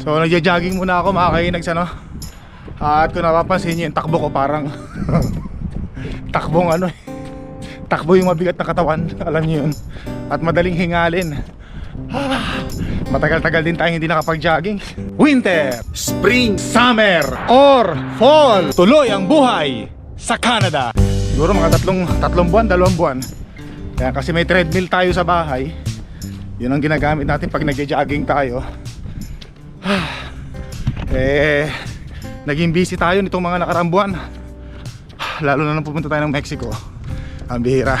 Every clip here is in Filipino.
So nagja-jogging muna ako mga kainags ano. At kung napapansin niyo yung takbo ko parang takbong ano eh. Takbo yung mabigat na katawan, alam niyo yun. At madaling hingalin. Matagal-tagal din tayong hindi nakapag-jogging. Winter, Spring, Summer, or Fall. Tuloy ang buhay sa Canada. Siguro mga tatlong, tatlong buwan, dalawang buwan. Kaya kasi may treadmill tayo sa bahay. Yun ang ginagamit natin pag nagja-jogging tayo. Eh, naging busy tayo nitong mga nakaraang buwan. Lalo na nang pupunta tayo ng Mexico. Ang bihira.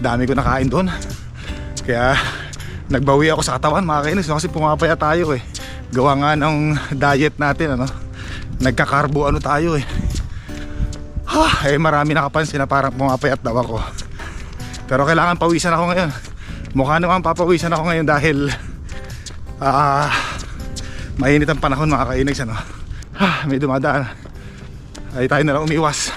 Dami ko nakain doon. Kaya nagbawi ako sa katawan mga kainis kasi pumapaya tayo eh. Gawa nga ng diet natin ano. Nagkakarbo ano tayo eh. Ha, eh marami nakapansin na parang pumapayat daw ako. Pero kailangan pawisan ako ngayon. Mukha naman papawisan ako ngayon dahil ah mainit ang panahon mga kainags ano. Ha, may dumadaan. Ay tayo na lang umiwas.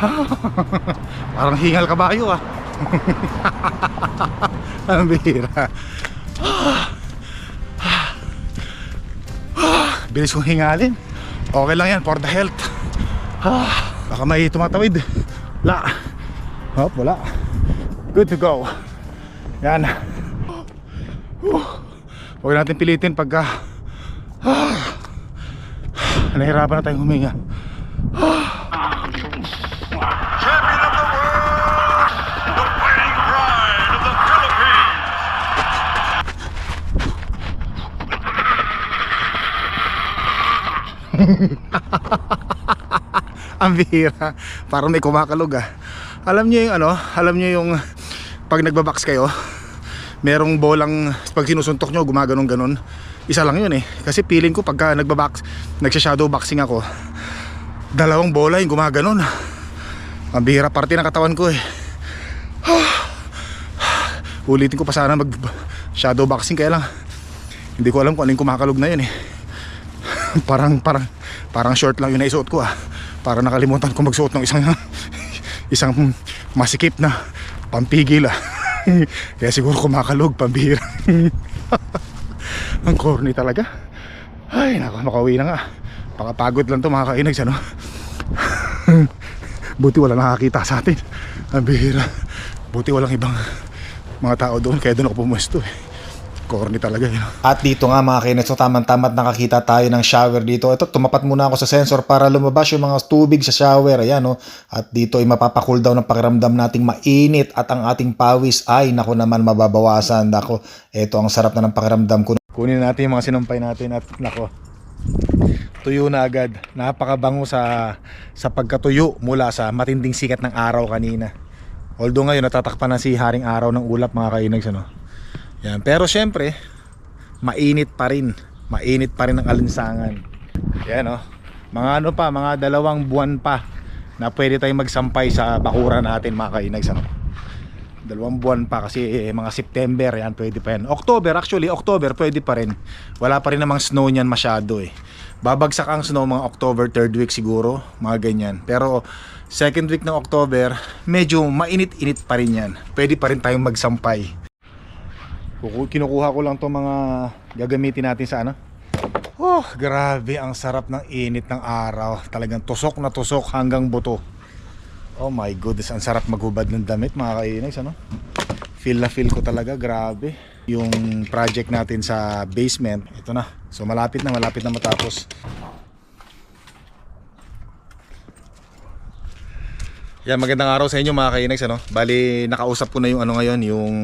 Parang hingal kabayo ah. Ang bihira. Bilis kong hingalin. Okay lang yan for the health. Baka may tumatawid. Wala. Hop, wala. Good to go. Yan. Huwag natin pilitin pagka nahihirapan na tayong huminga. Philippines. Ang bihira. Parang may kumakalog ah. Alam niyo yung ano, alam niyo yung pag nagbabox kayo, merong bolang pag sinusuntok nyo, gumaganon ganon. Isa lang yun eh. Kasi feeling ko pagka nagbabox, nagsha-shadow boxing ako, dalawang bola yung gumaganon. Ang bihira parte ng katawan ko eh. Ulitin ko pa sana mag shadow boxing kaya lang hindi ko alam kung ano kumakalog na yun eh. parang parang parang short lang yung naisuot ko ah. Para nakalimutan ko magsuot ng isang isang masikip na pampigil ah. Kaya siguro kumakalog pambihira. Ang corny talaga. Ay, nako, makauwi na nga. Pakapagod lang to mga kainags ano. Buti wala nakakita sa atin. Ang bihira. Buti walang ibang mga tao doon kaya doon ako pumuesto eh. Corny talaga yun. At dito nga mga kinet, so tamang-tamat nakakita tayo ng shower dito. Ito, tumapat muna ako sa sensor para lumabas yung mga tubig sa shower. Ayan, no? At dito ay mapapakool down ng pakiramdam nating mainit at ang ating pawis ay nako naman mababawasan. Nako, ito ang sarap na ng pakiramdam ko. Kunin natin yung mga sinumpay natin at nako. Tuyo na agad. Napakabango sa sa pagkatuyo mula sa matinding sikat ng araw kanina. Although ngayon natatakpan na si Haring Araw ng ulap mga kainags ano. Yan, pero syempre mainit pa rin. Mainit pa rin ang alinsangan. Yan oh. Mga ano pa, mga dalawang buwan pa na pwede tayong magsampay sa bakura natin mga kainags ano. Dalawang buwan pa kasi eh, mga September yan pwede pa yan. October actually October pwede pa rin. Wala pa rin namang snow niyan masyado eh. Babagsak ang snow mga October third week siguro, mga ganyan. Pero second week ng October, medyo mainit-init pa rin yan. Pwede pa rin tayong magsampay. Kinukuha ko lang to mga gagamitin natin sa ano. Oh, grabe ang sarap ng init ng araw. Talagang tusok na tusok hanggang buto. Oh my goodness, ang sarap maghubad ng damit mga kainags ano. Feel na feel ko talaga, grabe. Yung project natin sa basement, ito na. So malapit na, malapit na matapos. Yan, magandang araw sa inyo mga kainags ano. Bali, nakausap ko na yung ano ngayon, yung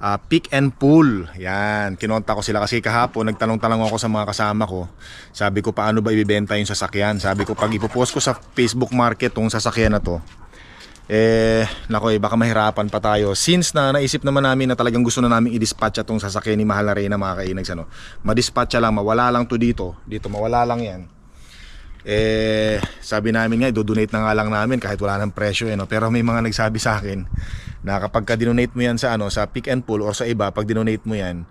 ah, pick and pull. Yan, kinonta ko sila kasi kahapon nagtanong-tanong ako sa mga kasama ko. Sabi ko paano ba ibebenta yung sasakyan? Sabi ko pag ipopost ko sa Facebook Market tong sasakyan na to, eh, nako eh, baka mahirapan pa tayo. Since na naisip naman namin na talagang gusto na namin i-dispatch itong sasakyan ni Mahal na Reyna mga kainags ano. Ma-dispatch lang, mawala lang to dito. Dito mawala lang yan eh sabi namin nga i-donate na nga lang namin kahit wala nang presyo eh, no? pero may mga nagsabi sa akin na kapag ka dinonate mo yan sa ano sa pick and pull or sa iba pag dinonate mo yan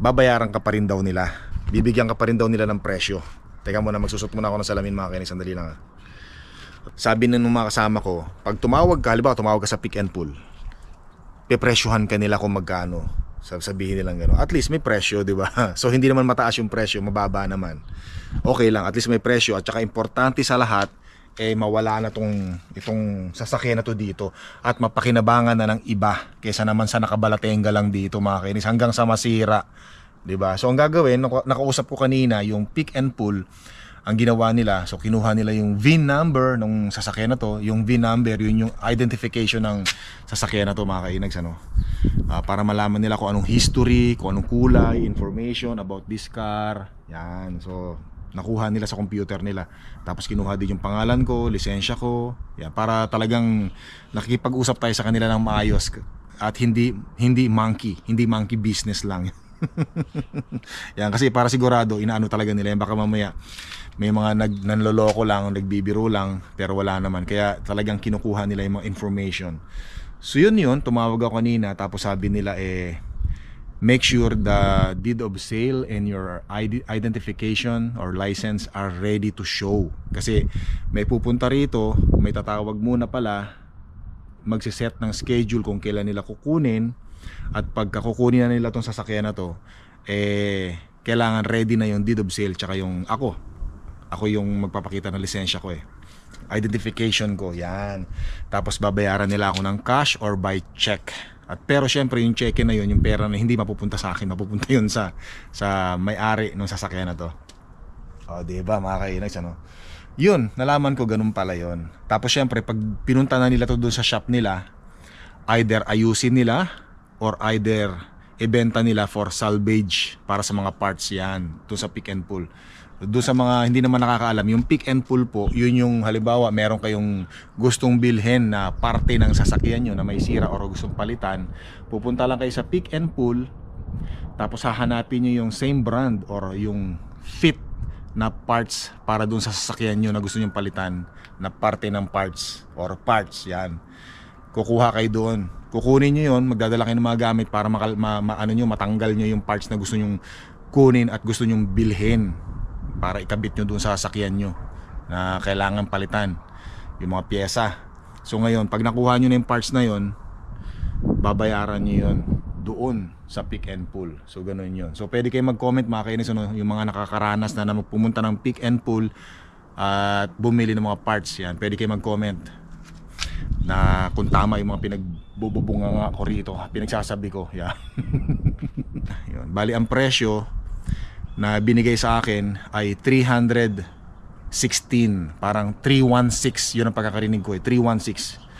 babayaran ka pa rin daw nila bibigyan ka pa rin daw nila ng presyo teka muna magsusot muna ako ng salamin mga kainis sandali lang ah. sabi ng mga kasama ko pag tumawag ka halimbawa tumawag ka sa pick and pull pepresyohan ka nila kung magkano. Sab- Sabihin nilang gano'n. At least may presyo, di ba? So hindi naman mataas yung presyo, mababa naman. Okay lang, at least may presyo. At saka importante sa lahat, eh mawala na tong itong sasakyan na to dito at mapakinabangan na ng iba kaysa naman sa nakabalatenga lang dito mga kainis hanggang sa masira 'di ba so ang gagawin naka- nakausap ko kanina yung pick and pull ang ginawa nila so kinuha nila yung VIN number ng sasakyan na to yung VIN number yun yung identification ng sasakyan na to mga kainags ano Ah, para malaman nila kung anong history kung anong kulay information about this car yan so nakuha nila sa computer nila. Tapos kinuha din yung pangalan ko lisensya ko. Yan para talagang nakikipag-usap tayo sa kanila ng maayos. At hindi hindi monkey hindi monkey business lang. Yan kasi para sigurado inaano talaga nila yan. Baka mamaya may mga nag nanloloko lang nagbibiro lang pero wala naman. Kaya talagang kinukuha nila yung mga information. So yun yun. Tumawag ako kanina tapos sabi nila eh make sure the deed of sale and your ID identification or license are ready to show. Kasi may pupunta rito may tatawag muna pala magsiset ng schedule kung kailan nila kukunin. At pagka kukunin na nila tong sasakyan na to eh kailangan ready na yung deed of sale tsaka yung ako. Ako yung magpapakita ng lisensya ko eh. Identification ko yan. Tapos babayaran nila ako ng cash or by check at pero syempre yung check na yun yung pera na hindi mapupunta sa akin mapupunta yun sa sa may-ari ng sasakyan na to. O di ba mga kainags ano? Yun nalaman ko ganun pala yun. Tapos syempre pag pinunta na nila to doon sa shop nila either ayusin nila or either ibenta nila for salvage para sa mga parts yan doon sa pick and pull doon sa mga hindi naman nakakaalam yung pick and pull po yun yung halimbawa meron kayong gustong bilhin na parte ng sasakyan nyo na may sira or gustong palitan pupunta lang kayo sa pick and pull tapos hahanapin nyo yung same brand or yung fit na parts para dun sa sasakyan nyo na gusto nyo palitan na parte ng parts or parts yan. Kukuha kayo doon. Kukunin nyo yun magdadala kayo ng mga gamit para makal, ma, ma- ano nyo, matanggal nyo yung parts na gusto nyo kunin at gusto nyo bilhin para ikabit nyo doon sa sasakyan nyo na kailangan palitan yung mga pyesa so ngayon pag nakuha nyo na yung parts na yon babayaran nyo yun doon sa pick and pull. So ganun yun. So pwede kayo mag-comment mga kainis ano, yung mga nakakaranas na, na pumunta ng pick and pull at bumili ng mga parts yan. Pwede kayo mag-comment na kung tama yung mga pinagbububunga nga ko rito, pinagsasabi ko. Yeah. yun. Bali ang presyo na binigay sa akin ay 316 parang 316 yun ang pagkakarinig ko eh 316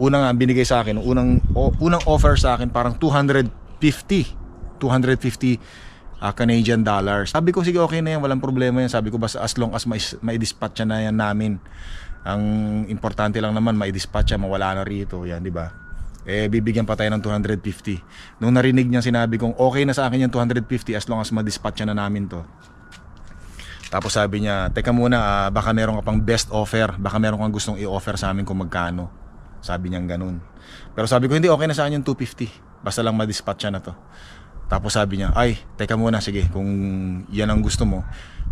unang binigay sa akin, unang unang offer sa akin parang 250. 250 ah, Canadian dollars. Sabi ko sige okay na yan, walang problema yan. Sabi ko basta as long as may, may dispatch na yan namin. Ang importante lang naman may dispatch mawala na rito, yan, di ba? Eh bibigyan pa tayo ng 250. Nung narinig niya sinabi kong okay na sa akin yung 250 as long as ma-dispatch na namin to. Tapos sabi niya, teka muna, ah, baka meron ka pang best offer, baka meron kang gustong i-offer sa amin kung magkano. Sabi niya ganun. Pero sabi ko, hindi, okay na sa akin yung 250. Basta lang ma-dispatch na to. Tapos sabi niya, ay, teka muna, sige, kung yan ang gusto mo,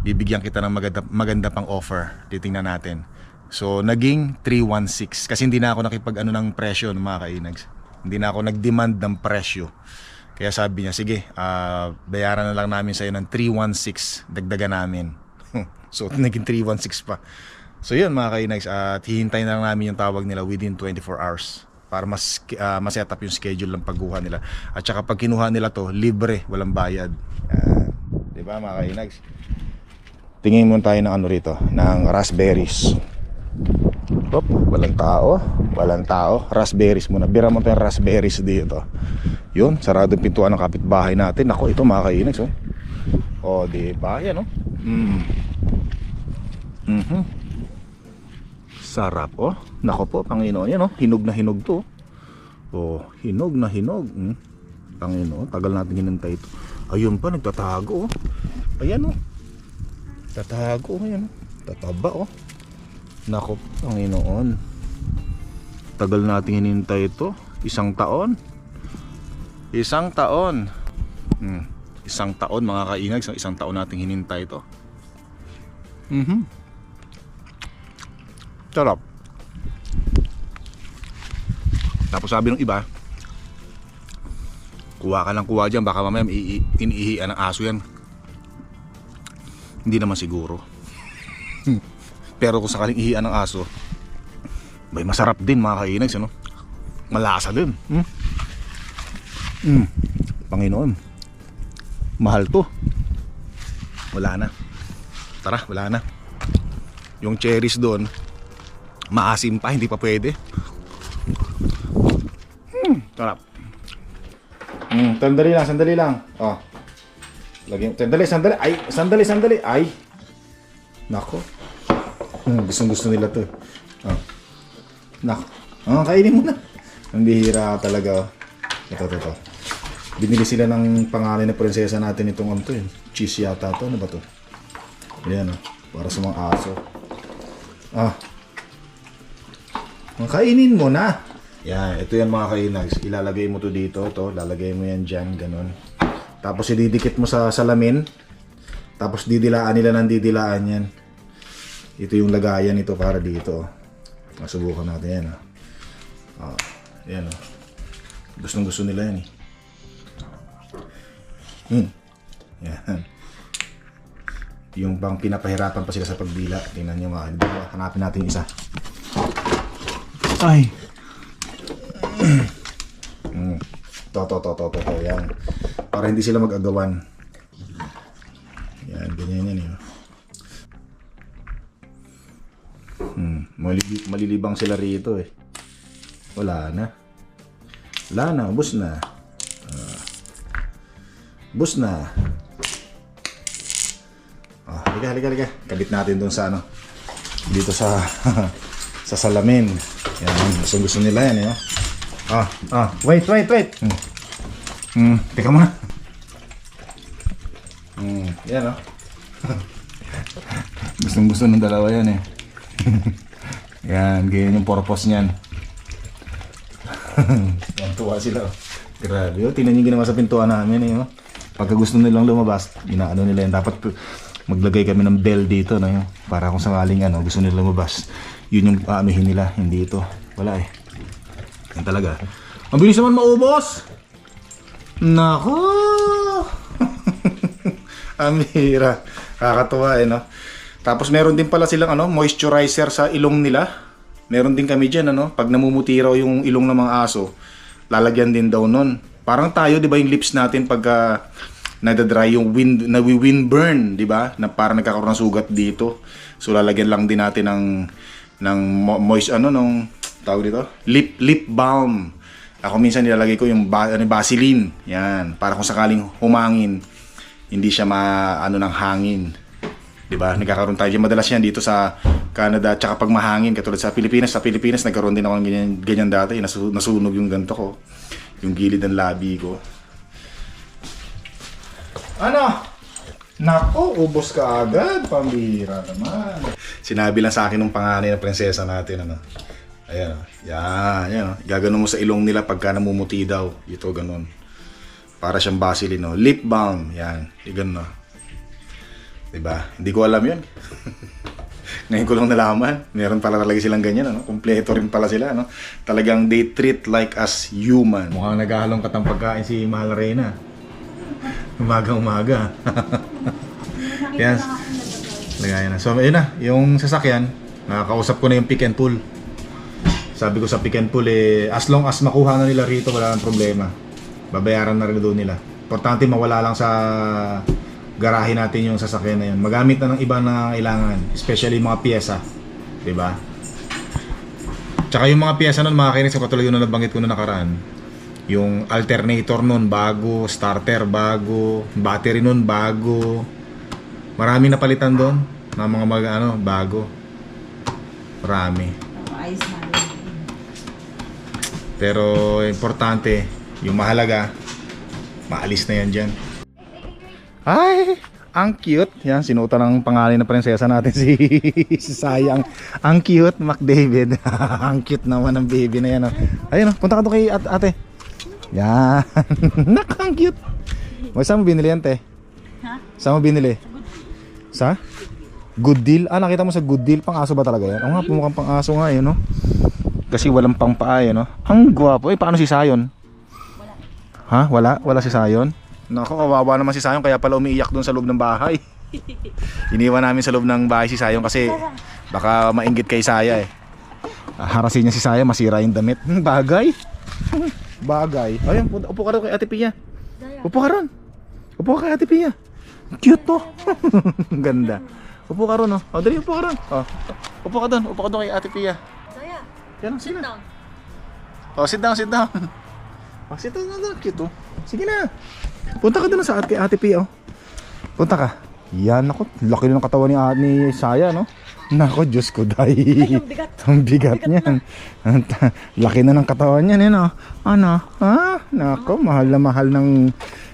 bibigyan kita ng maganda, maganda pang offer. Titingnan natin. So, naging 316. Kasi hindi na ako nakipag ano ng presyo ng mga kainags. Hindi na ako nag-demand ng presyo. Kaya sabi niya, sige, ah, bayaran na lang namin sa'yo ng 316. Dagdagan namin. so, naging 316 pa. So yun mga kainags, at hihintayin na lang namin yung tawag nila within 24 hours para mas uh, ma-set up yung schedule ng pagkuha nila. At saka pag kinuha nila to, libre, walang bayad. Uh, 'Di ba mga kainags? Tingin muna tayo ng ano rito, ng raspberries. Hop, walang tao, walang tao. Raspberries muna. Bira mo tayong raspberries dito. Yun, sarado yung pintuan ng kapitbahay natin. Ako, ito mga kainags, oh. Oh, di ba? Yan, oh. Mm. Mhm. Sarap oh. Nako po, Panginoon. Yan oh, hinog na hinog to. Oh, hinog na hinog. Hmm. Panginoon, tagal natin hinintay ito. Ayun pa, nagtatago oh. Ayan oh. Tatago, ayan oh. Tataba oh. Nako, Panginoon. Tagal natin hinintay ito. Isang taon. Isang taon. Hmm. Isang taon mga kaingag, isang taon nating hinintay ito. Mhm. Sarap. Tapos sabi ng iba, Kuha ka lang kuha dyan, baka mamaya ii- iniihian ng aso yan. Hindi naman siguro. Pero kung sakaling ihian ng aso, bay masarap din mga kainags, ano? Malasa din. Hmm? Hmm. Panginoon. Mahal to. Wala na. Tara, wala na. Yung cherries doon, maasim pa, hindi pa pwede. Hmm, sarap. Hmm, sandali lang, sandali lang. Oh. Lagyan, sandali, sandali. Ay, sandali, sandali. Ay. Nako. Hmm, gustong gusto nila to. Oh. Nako. Oh, kainin mo na. Ang bihira talaga. oh. Ito, ito, ito. Binili sila ng pangalan na prinsesa natin itong ano to yun. Cheese yata to. Ano ba to? Ayan oh. Para sa mga aso. Ah. Oh, Kainin mo na. Yan, ito yan mga kainags. Ilalagay mo to dito, to. Lalagay mo yan dyan, ganun. Tapos ididikit mo sa salamin. Tapos didilaan nila ng didilaan yan. Ito yung lagayan nito para dito. Masubukan natin yan. ah. Ah, yan oh. Gustong gusto nila yan eh. Hmm. Yan. Yung bang pinapahirapan pa sila sa pagbila. Tingnan nyo mga kaibigan. Hanapin natin isa. Ay. Hmm. To, to, to, to, to, to. Yan. Para hindi sila mag-agawan. Malili- malilibang sila rito eh. Wala na. Wala na, ubos na. Ah. Ubos na. Ah, halika, halika, halika. Kabit natin dun sa ano. Dito sa sa salamin. Yan, gusto gusto nila yan, eh. oh. Ah, ah, wait, wait, wait. Hmm. Hmm, teka muna. Hmm, yan oh. Gustong gusto ng dalawa yan eh. yan, ganyan yung purpose niyan. yan, tuwa sila. oh. Grabe, oh. tingnan yung ginawa sa pintuan namin eh. Oh. Pagka gusto nilang lumabas, inaano nila yan. Dapat maglagay kami ng bell dito, no? Yung, para kung sakaling ano, gusto nila lumabas. Yun yung aanuhin nila, hindi ito. Wala eh. Yan talaga. Ang bilis naman maubos! Nako! Ang hira. Kakatuwa eh, no? Tapos meron din pala silang ano, moisturizer sa ilong nila. Meron din kami dyan, ano? Pag namumuti raw yung ilong ng mga aso, lalagyan din daw nun. Parang tayo, di ba, yung lips natin pagka nadadry yung wind, nawi-windburn, di ba? Na parang nagkakaroon ng sugat dito. So lalagyan lang din natin ng ng mo- moist ano nung tawag dito, lip lip balm. Ako minsan nilalagay ko yung ba, ano, Vaseline. Yan, para kung sakaling humangin, hindi siya ma ano ng hangin. 'Di ba? Nagkakaroon tayo dyan. madalas yan dito sa Canada tsaka pag mahangin katulad sa Pilipinas. Sa Pilipinas nagkaroon din ako ng ganyan, ganyan dati, Nasu, nasunog yung ganto ko. Yung gilid ng labi ko. Ano? Nako, ubos ka agad. Pambira naman. Sinabi lang sa akin ng panganay na prinsesa natin, ano. Ayan, oh. yan, yan. Oh. Gaganon mo sa ilong nila pagka namumuti daw. Ito, ganun. Para siyang Vaseline, no? Lip balm, yan. Yung ganun, no? Diba? Hindi ko alam yun. Ngayon ko lang nalaman. Meron pala talaga silang ganyan, ano? Kompleto rin pala sila, no? Talagang they treat like as human. Mukhang naghahalong katang pagkain si Mahal Reyna. Umaga-umaga. Yan. Lagayan na. So, ayun na. Yung sasakyan, nakakausap ko na yung pick and pull. Sabi ko sa pick and pull, eh, as long as makuha na nila rito, wala nang problema. Babayaran na rin doon nila. Importante mawala lang sa garahe natin yung sasakyan na yun. Magamit na ng ibang nangangailangan. Especially mga pyesa. 'Di ba? Tsaka yung mga pyesa nun, mga kinis, katulad yung nabanggit ko na nakaraan. Yung alternator nun, bago. Starter, bago. Battery nun, bago. Marami napalitan doon. Na mga mag, ano, bago. Marami. Pero importante, yung mahalaga, maalis na yan dyan. Ay, ang cute. Yan, sinutan ng pangalan ng prinsesa natin si, si Sayang. Ang cute, Mac David. ang cute naman ng baby na yan. Oh. Ayun, oh, punta ka doon kay at ate. Yan. Nak, ang cute. Mo saan mo binili yan, te? Ha? Saan mo binili? Sa? Good deal? Ah, nakita mo sa good deal? Pang aso ba talaga yan? Oo nga, pumukhang pang aso nga yun, no? Kasi walang pang paa, yun, no? Ang gwapo. Eh, paano si Sayon? Ha? Wala? Wala si Sayon? Nako, kawawa naman si Sayon kaya pala umiiyak doon sa loob ng bahay. Iniwan namin sa loob ng bahay si Sayon kasi baka mainggit kay Saya eh. Harasin niya si Saya, masira yung damit. Hmm, Bagay. Bagay. Ayun, upo ka rin kay Ate Pia. Upo ka ron. Upo ka kay Ate Pia. Cute to. Ang Ganda. Upo ka ron, oh. O, dali, upo ka ron. Oh. Upo ka doon. Upo ka doon kay Ate Pia. Saya, Yan, sit sige na. down. Oh, sit down, sit down. Oh, sit down, sit down. Cute, oh. Sige na. Punta ka doon sa ate, ate Pia, oh. Punta ka. Yan, ako. Laki ng katawan ni, ah, ni Saya, no? Nako, Diyos ko, dahil. ang bigat. Ang bigat niyan. Ta- Laki na ng katawan niyan, yun, oh. Ano? Ha? Nako, mahal na mahal ng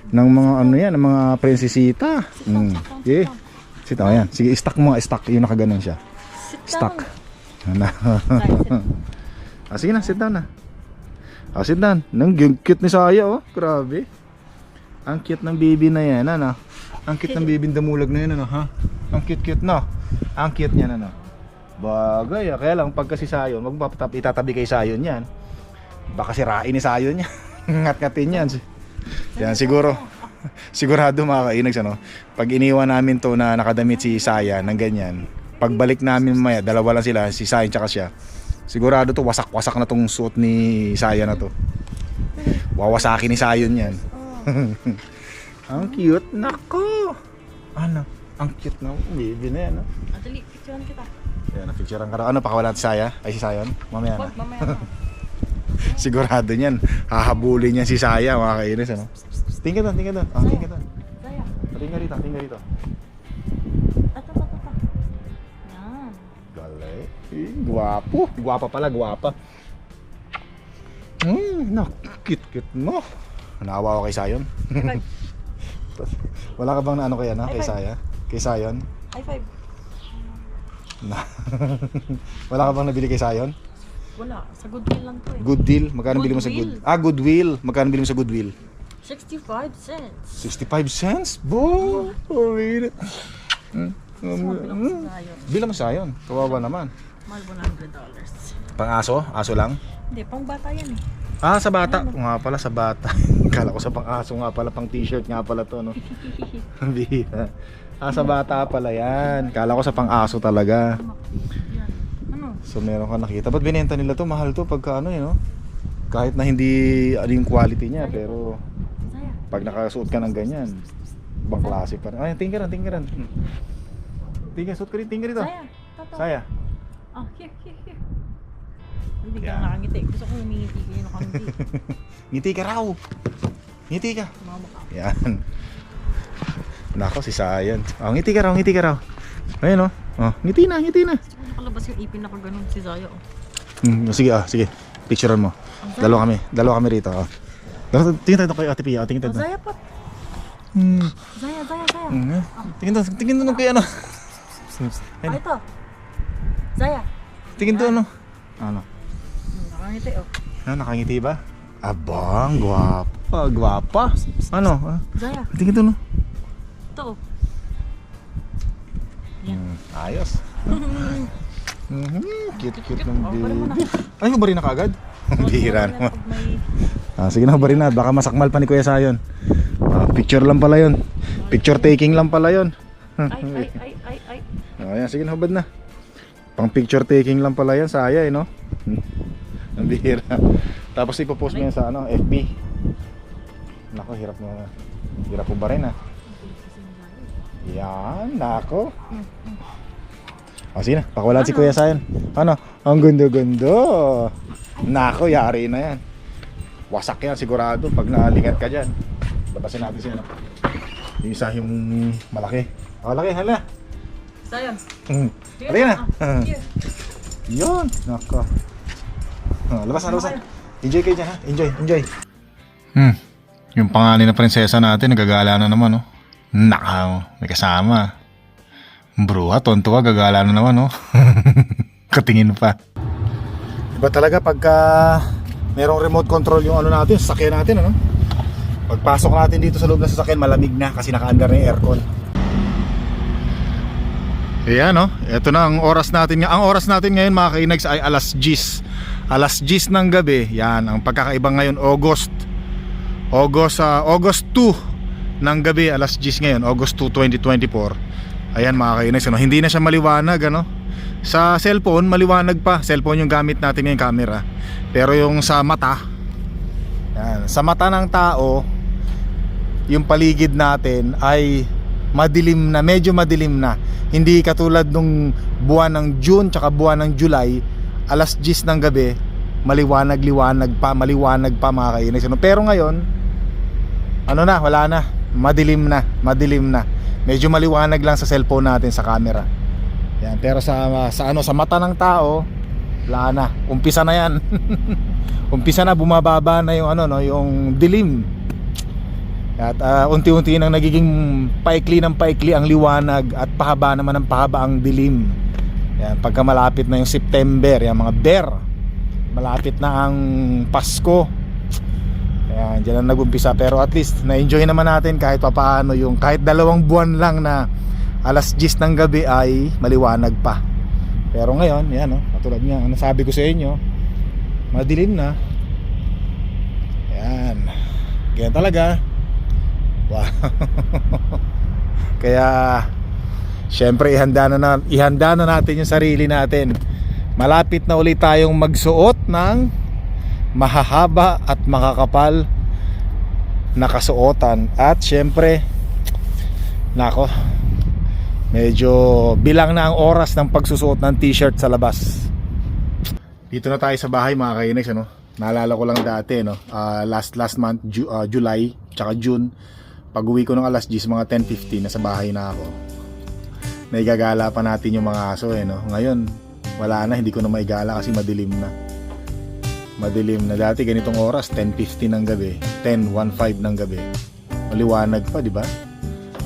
ng mga ano yan, ng mga prinsesita. Mm. Sige. Sit down, yan. Sige, stack mo nga, stack. Yung nakaganon siya. Stack. Ah, sige na, sit down na. Ah, sit down. Nang cute ni Saya, oh. Grabe. Ang cute ng baby na yan, ano? Ang cute ng baby damulag na yan, ano, ha? Ang cute-cute, no? Ang cute niyan, ano? Bagay, ah. Kaya lang, pagka si Sayon, magpapatap, itatabi kay Sayon yan. Baka sirain ni Sayon yan. Ngat-ngatin yan. Yan, siguro. Sigurado mga kainags, ano? Pag iniwan namin to na nakadamit si Saya ng ganyan, pagbalik namin maya, dalawa lang sila, si Sayon tsaka siya. Sigurado to, wasak-wasak na tong suot ni Saya na to. Wawasakin ni Sayon yan. Ang cute. Nako! Ano? Ang cute na baby na yan. No? Ah, dali, picturean kita. Yan, na-picturean ka raw. Ano, pakawala si Saya? Ay, si Sayon? Mamaya na. Wag, mamaya na. Sigurado niyan. Hahabulin niya si Saya, mga kainis. Ano? Tingin doon, tingin doon. Ah, tingin doon. Saya, Tingin rito, tingin rito. ato, ato, ato. Yan. Galay. Eh, guwapo. Guwapa pala, guwapa. Hmm, nak, cute, cute mo. Naawa ako kay Sayon. Wala ka bang ano kay ano, kay. Saya? Kay Sayon? High five. Na. Wala ka bang nabili kay Sayon? Wala, sa Goodwill lang to eh. Good deal. Magkano bili mo sa good? Goodwill. Ah, Goodwill. Magkano bili mo sa Goodwill? 65 cents. 65 cents? Bo! Oh, wait. Hmm. Bilang Hmm. sa. Bilang mo Sayon. Kawawa naman. Mahal $100. dollars. Pang aso? Aso lang? Hindi, pang bata yan eh. Ah, sa bata. Nga pala, sa bata. Kala ko sa pang aso nga pala, pang t-shirt nga pala to, no? Bihira. Ah, sa bata pala yan. Kala ko sa pang aso talaga. Ano? So meron ka nakita. Ba't binenta nila to? Mahal to pagka ano, yun, no? Kahit na hindi ano yung quality niya, pero pag nakasuot ka ng ganyan, ibang klase pa rin. Ay, tingin ka rin, tingin ka rin. Hmm. Tingin, suot ka rin, tingin rito. Saya. Saya. Ah, here, here, here. Hindi ka nakangiti. Gusto ko humingiti kayo nakangiti. Ngiti ka raw. Ngiti ka. Mga mukha. Yan. Nako, si Sayan. Oh, ngiti ka raw, ngiti ka raw. Ayun oh. Oh, ngiti na, ngiti na. Nakalabas yung ipin na kaganon si Zaya. Oh. Hmm, sige ah, sige. Picturean mo. Dalawa kami, dalawa kami rito. Oh. Dalawa- Tingin tayo kay Ate Pia, tingin Oh, tayo. Zaya pa. Hmm. Zaya, Zaya, Zaya. Hmm, Tingin doon, tingin doon kay ano. Ah, ito. Zaya. Tingin doon ano. Ano? Nakangiti oh. Ah, nakangiti ba? Abang, gwapa, gwapa. Ano? Ah, Zaya, tingin doon. oh. ito oh. Hmm, ayos. Mhm, cute cute ng Oh, baby. Ay, ba rin na kagad? Bihira Yan, naman. may... Ah, sige na, bari na. Baka masakmal pa ni Kuya Sayon. Ah, picture lang pala yon. Picture taking lang pala yon. Ay, ay, ay, ay, ay. Ayan, sige na, hubad na. Pang picture taking lang pala yan, saya eh, no? Hmm. Ang bihira. Tapos ipopost mo yan sa ano, FB. Nako, hirap mo. Hirap mo ba rin ah? Yan, nako. O sige na, pakuwalan si Kuya Sayon. Ano? Ang gundo-gundo. Nako, yari na yan. Wasak yan sigurado pag nalingat ka dyan. Labasin natin siya. ano. Yung isa yung malaki. O, laki, hala. Hmm. Here Halika na. ah, Here. Yun, nako. Ah, labas na, labas na. Enjoy kayo dyan ha. Enjoy, enjoy. Hmm. Yung pangalan na prinsesa natin, nagagala na naman, no? Naka, may kasama. Bruha, tontuwa, gagala na naman, no? Katingin pa. Iba talaga pagka merong remote control yung ano natin, sasakyan natin, ano? Pagpasok natin dito sa loob ng sasakyan, malamig na kasi naka-under na yung aircon. Ayan no, ito na ang oras natin. Ang oras natin ngayon mga kainags ay alas 10. Alas 10 ng gabi. Yan, ang pagkakaiba ngayon August. August, ah, August 2 ng gabi, alas 10 ngayon, August 2, 2024. Ayan mga kainis, ano? hindi na siya maliwanag. Ano? Sa cellphone, maliwanag pa. Cellphone yung gamit natin ngayon, camera. Pero yung sa mata, yan, sa mata ng tao, yung paligid natin ay madilim na, medyo madilim na. Hindi katulad nung buwan ng June tsaka buwan ng July, alas 10 ng gabi, maliwanag-liwanag pa, maliwanag pa mga kainis. Ano? Pero ngayon, ano na, wala na. Madilim na, madilim na. Medyo maliwanag lang sa cellphone natin sa camera. Yan, pero sa sa ano sa mata ng tao, wala na. Umpisa na 'yan. Umpisa na bumababa na yung ano no, yung dilim. At ah, unti-unti nang nagiging paikli ng paikli ang liwanag at pahaba naman ng pahaba ang dilim. Yan, pagka malapit na yung September, yan mga bear. Malapit na ang Pasko. Ayan, dyan ang nag-umpisa pero at least na-enjoy naman natin kahit papaano yung kahit dalawang buwan lang na alas 10 ng gabi ay maliwanag pa. Pero ngayon, yan oh, katulad nga, ano sabi ko sa inyo, madilim na. Yan. Ganyan talaga. Wow. Kaya syempre ihanda na, na ihanda na natin yung sarili natin. Malapit na ulit tayong magsuot ng mahahaba at makakapal na kasuotan. At syempre nako medyo bilang na ang oras ng pagsusuot ng t-shirt sa labas. Dito na tayo sa bahay mga kainex ano? Naalala ko lang dati no? Ah, last last month Ju- ah, July tsaka June. Pag uwi ko ng alas 10 mga 10.15 nasa bahay na ako naigagala pa natin yung mga aso eh no ngayon wala na hindi ko na maigala kasi madilim na madilim na dati ganitong oras 10.50 ng gabi 10.15 ng gabi maliwanag pa di ba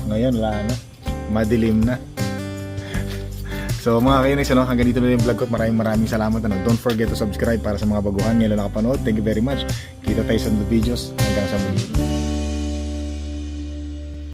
ngayon wala na madilim na So mga kainis, ano, hanggang dito na yung vlog ko. Maraming maraming salamat. Ano. Don't forget to subscribe para sa mga baguhan ngayon na nakapanood. Thank you very much. Kita tayo sa mga videos. Hanggang sa muli.